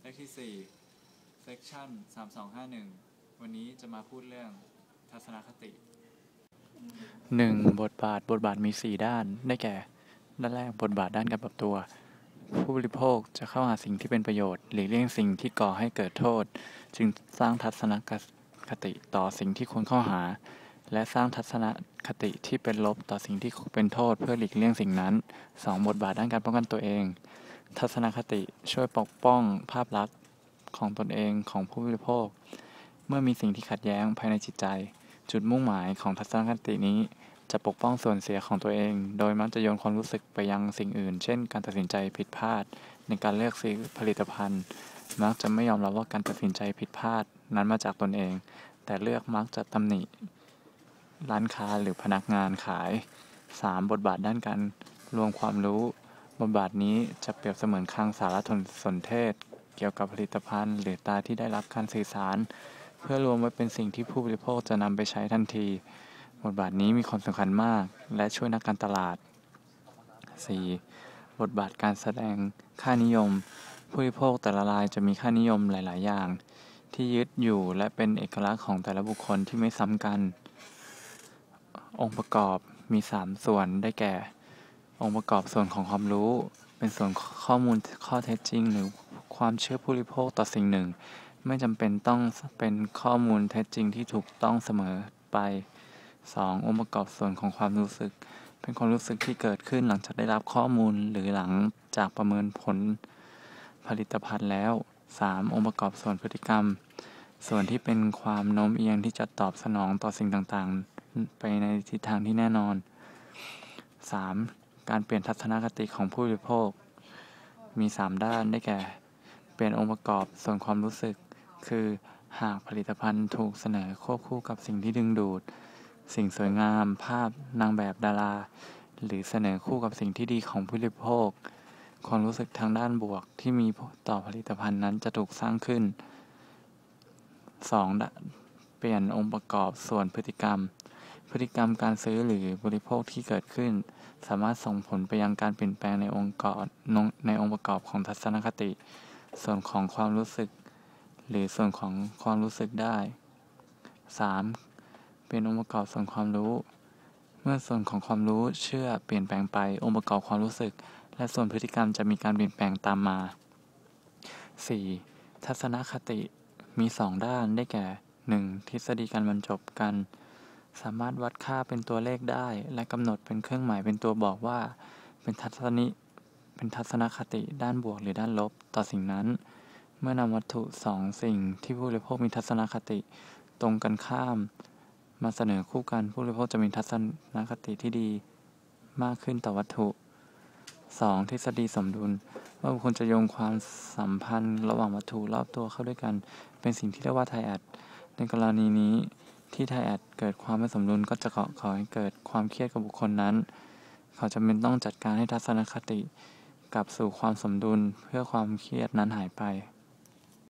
เลขที่ 4 section 3251 วันนี้จะมาพูดเรื่องทัศนคติ 1. บทบาท บทบาทมี 4 ด้าน ได้แก่ ด้านแรกบทบาทด้านการปรับตัว ผู้บริโภคจะเข้าหาสิ่งที่เป็นประโยชน์ หลีกเลี่ยงสิ่งที่ก่อให้เกิดโทษ จึงสร้างทัศนคติต่อสิ่งที่ควรเข้าหา และสร้างทัศนคติที่เป็นลบต่อสิ่งที่เป็นโทษ เพื่อหลีกเลี่ยงสิ่งนั้น 2. บทบาทด้านการป้องกันตัวเอง ทัศนคติช่วยปกป้องภาพลักษณ์ของตนเองของผู้บริโภค เมื่อมีสิ่งที่ขัดแย้งภายในจิตใจ จุดมุ่งหมายของทัศนคตินี้ จะปกป้องส่วนเสียของตัวเอง โดยมักจะโยนความรู้สึกไปยังสิ่งอื่น เช่น การตัดสินใจผิดพลาด ในการเลือกซื้อผลิตภัณฑ์ มักจะไม่ยอมรับว่าการตัดสินใจผิดพลาดนั้นมาจากตนเอง แต่เลือกมักจะตำหนิ ร้านค้าหรือพนักงานขาย 3. บทบาทด้านการรวมความรู้ บทบาทนี้จะเปรียบเสมือนคลังสารสนเทศ เกี่ยวกับผลิตภัณฑ์ หรือตาที่ได้รับการสื่อสาร เพื่อรวมไว้เป็นสิ่งที่ผู้บริโภคจะนำไปใช้ทันที บทบาทนี้มีความสำคัญมาก และช่วยนักการตลาด 4. บทบาทการแสดงค่านิยม ผู้บริโภคแต่ละรายจะมีค่านิยมหลาย ๆ อย่าง ที่ยึดอยู่และเป็นเอกลักษณ์ของแต่ละบุคคลที่ไม่ซ้ำกัน องค์ประกอบมี 3 ส่วนได้แก่ องค์ประกอบส่วนของความรู้ เป็นส่วนข้อมูลข้อเท็จจริง หรือความเชื่อผู้บริโภคต่อสิ่งหนึ่ง ไม่จำเป็นต้องเป็นข้อมูลเท็จจริงที่ถูกต้องเสมอไป 2. องค์ประกอบส่วนของความรู้สึก เป็นความรู้สึกที่เกิดขึ้นหลังจากได้รับข้อมูลหรือหลังจากประเมินผลผลิตภัณฑ์แล้ว 3. องค์ประกอบส่วนพฤติกรรม ส่วนที่เป็นความโน้มเอียงที่จะตอบสนองต่อสิ่งต่างๆ ไปในทิศทางที่แน่นอน 3. การเปลี่ยนทัศนคติของผู้บริโภค มี 3 ด้านได้แก่ เปลี่ยนองค์ประกอบส่วนความรู้สึก คือหากผลิตภัณฑ์ถูกเสนอควบคู่กับสิ่งที่ดึงดูด สิ่งสวยงาม ภาพนางแบบดารา หรือเสนอคู่กับสิ่งที่ดีของผู้บริโภค ความรู้สึกทางด้านบวกที่มีต่อผลิตภัณฑ์นั้นจะถูกสร้างขึ้น 2. เปลี่ยนองค์ประกอบส่วนพฤติกรรม พฤติกรรมการซื้อหรือบริโภคที่เกิดขึ้น สามารถส่งผลไปยังการเปลี่ยนแปลงในองค์กรในองค์ประกอบของทัศนคติ ส่วนของความรู้สึก หรือส่วนของความรู้สึกได้ 3. เป็นองค์ประกอบส่วนความรู้ เมื่อส่วนของความรู้เชื่อเปลี่ยนแปลงไปองค์ประกอบความรู้สึก และส่วนพฤติกรรมจะมีการเปลี่ยนแปลงตามมา 4. ทัศนคติมี 2 ด้านได้แก่ 1. ทฤษฎีการบรรจบกัน สามารถวัดค่าเป็นตัวเลขได้ และกำหนดเป็นเครื่องหมายเป็นตัวบอกว่า เป็นทัศนิเป็นทัศนคติด้านบวกหรือด้านลบ ต่อสิ่งนั้น เมื่อนำวัตถุสองสิ่งที่ผู้บริโภคมีทัศนคติตรงกันข้าม มาเสนอคู่กันผู้บริโภคจะมีทัศนคติที่ดีมากขึ้นต่อวัตถุ 2. ทฤษฎีสมดุล ว่าบุคคลจะโยงความสัมพันธ์ ระหว่างวัตถุรอบตัวเข้าด้วยกัน เป็นสิ่งที่เรียกว่าไทแอดในกรณีนี้ ที่ไทแอดเกิดความไม่สมดุลก็จะขอให้เกิดความเครียดกับบุคคลนั้น เขาจะเป็นต้องจัดการให้ทัศนคติกลับสู่ความสมดุลเพื่อความเครียดนั้นหายไป